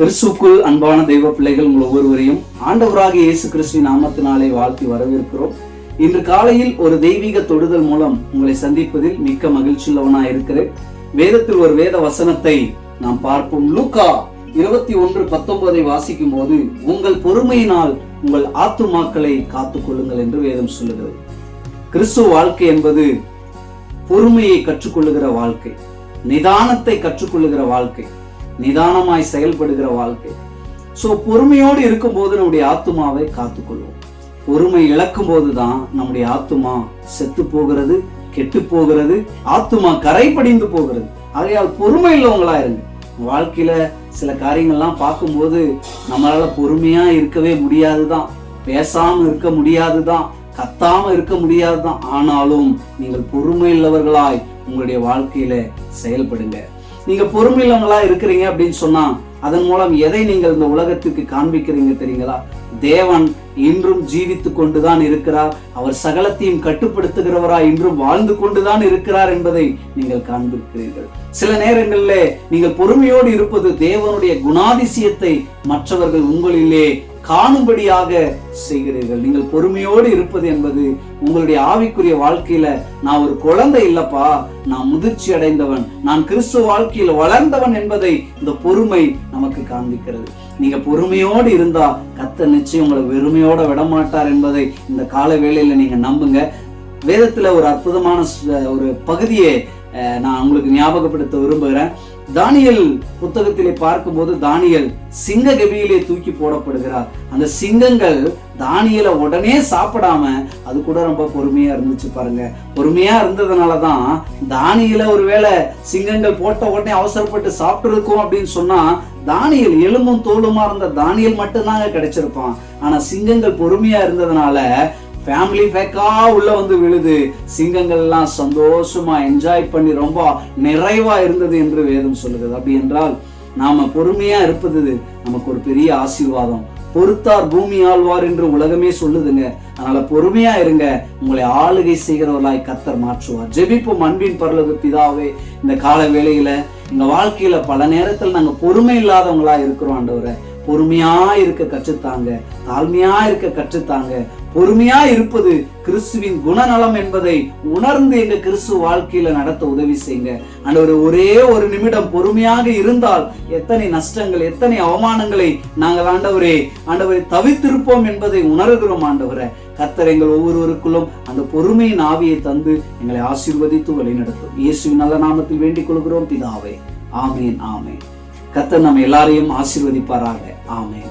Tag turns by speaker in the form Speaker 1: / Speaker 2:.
Speaker 1: கிறிஸ்துக்குள் அன்பான தெய்வ பிள்ளைகள் உங்கள் ஒவ்வொருவரையும் ஆண்டவராக இயேசு கிறிஸ்துவின் நாமத்தினாலே வாழ்த்தி வரவேற்கிறோம். இன்று காலையில் ஒரு தெய்வீக தொடுதல் மூலம் உங்களை சந்திப்பதில் மிக்க மகிழ்ச்சியுள்ளவனாய் இருக்கிறேன். வேதத்தில் ஒரு வேத வசனத்தை நாம் பார்ப்போம். லூக்கா இருபத்தி ஒன்று பத்தொன்பதை வாசிக்கும் போது உங்கள் பொறுமையினால் உங்கள் ஆத்துமாக்களை காத்துக் கொள்ளுங்கள் என்று வேதம் சொல்லுகிறது. கிறிஸ்துவ வாழ்க்கை என்பது பொறுமையை கற்றுக்கொள்ளுகிற வாழ்க்கை நிதானத்தை கற்றுக்கொள்ளுகிற வாழ்க்கை. நிதானமாய் செயல்படுகிற வாழ்க்கை. ஸோ பொறுமையோடு இருக்கும்போது நம்முடைய ஆத்துமாவை காத்துக்கொள்வோம். பொறுமை இழக்கும் போது தான் நம்முடைய ஆத்துமா செத்து போகிறது கெட்டு போகிறது ஆத்துமா கரைப்படிந்து போகிறது. ஆகையால் பொறுமை இல்லவங்களா இருங்க. வாழ்க்கையில சில காரியங்கள்லாம் பார்க்கும்போது நம்மளால பொறுமையா இருக்கவே முடியாது தான். பேசாம இருக்க முடியாது தான். கத்தாம இருக்க முடியாது தான். ஆனாலும் நீங்கள் பொறுமை உள்ளவர்களாய் உங்களுடைய வாழ்க்கையில செயல்படுங்க. நீங்க பொறுமை இருக்கிறீங்க அப்படின்னு சொன்னா அதன் மூலம் எதை நீங்கள் இந்த உலகத்துக்கு காண்பிக்கிறீங்க தெரியுங்களா? தேவன் இன்றும் ஜீவித்து கொண்டுதான் இருக்கிறார். அவர் சகலத்தையும் கட்டுப்படுத்துகிறவரா இன்றும் வாழ்ந்து கொண்டுதான் இருக்கிறார் என்பதை நீங்கள் காண்பிக்கிறீர்கள் சில நேரங்களிலே நீங்கள் பொறுமையோடு இருப்பது தேவனுடைய குணாதிசயத்தை மற்றவர்கள் உங்களிலே காணும்படியாக செய்கிறீர்கள். நீங்கள் பொறுமையோடு இருப்பது என்பது உங்களுடைய ஆவிக்குரிய வாழ்க்கையில நான் ஒரு குழந்தை இல்லப்பா நான் முதிர்ச்சி அடைந்தவன் நான் கிறிஸ்துவ வாழ்க்கையில் வளர்ந்தவன் என்பதை இந்த பொறுமை நமக்கு காண்பிக்கிறது. நீங்க பொறுமையோடு இருந்தா கத்த நிச்சயம் உங்களை வெறுமையோட விடமாட்டார் என்பதை இந்த கால வேளையில நீங்க நம்புங்க. வேதத்துல ஒரு அற்புதமான ஒரு பகுதியை நான் உங்களுக்கு ஞாபகப்படுத்த விரும்புகிறேன். தானியல் புத்தகத்திலே பார்க்கும்போது தானியல் சிங்க கபியிலே தூக்கி போடப்படுகிறார். அந்த சிங்கங்கள் தானியலை உடனே சாப்பிடாம அது கூட ரொம்ப பொறுமையா இருந்துச்சு பாருங்க. பொறுமையா இருந்ததுனால தான் தானியல ஒருவேளை சிங்கங்கள் போட்ட உடனே அவசரப்பட்டு சாப்பிட்டுருக்கோம் அப்படின்னு சொன்னா தானியல் எலும்பும் தோலுமா இருந்த தானியல் மட்டும்தாங்க கிடைச்சிருப்பான். ஆனா சிங்கங்கள் பொறுமையா இருந்ததுனால ஃபேமிலி பேக்கா உள்ள வந்து விழுது. சிங்கங்கள் எல்லாம் சந்தோஷமா என்ஜாய் பண்ணி ரொம்ப நிறைவா இருந்தது என்று வேதம் சொல்லுகிறது. அப்படி என்றால் நாம பொறுமையா இருப்பது நமக்கு ஒரு பெரிய ஆசீர்வாதம். பொறுத்தார் பூமி ஆழ்வார் என்று உலகமே சொல்லுதுங்க. அதனால பொறுமையா இருங்க. உங்களை ஆளுகை செய்கிறவர்களாய் கத்தர் மாற்றுவார். ஜெபிப்போம் அன்பின் பரலகு பிதாவே இந்த கால வேளையில எங்க வாழ்க்கையில பல நேரத்தில் நாங்க பொறுமை இல்லாதவங்களா இருக்கிறோம் ஆண்டவரை. பொறுமையா இருக்க கற்றுத்தாங்க தாழ்மையா இருக்க கற்றுத்தாங்க. பொறுமையா இருப்பது கிறிஸ்துவின் குணநலம் என்பதை உணர்ந்து எங்க கிறிஸ்து வாழ்க்கையில நடத்த உதவி செய்யுங்க. ஆண்டவர் ஒரே ஒரு நிமிடம் பொறுமையாக இருந்தால் எத்தனை நஷ்டங்கள் எத்தனை அவமானங்களை நாங்கள் ஆண்டவரே ஆண்டவரை தவித்திருப்போம் என்பதை உணர்கிறோம் ஆண்டவரை. கத்தர் எங்கள் ஒவ்வொருவருக்குள்ளும் அந்த பொறுமையின் ஆவியை தந்து எங்களை ஆசீர்வதித்து வழிநடத்தும். இயேசுவின் நல்ல நாமத்தில் வேண்டிக் கொள்கிறோம் பிதாவே. ஆமேன் ஆமேன். கத்தர் நம்ம எல்லாரையும் ஆசீர்வதிப்பாராக. ஆமேன்.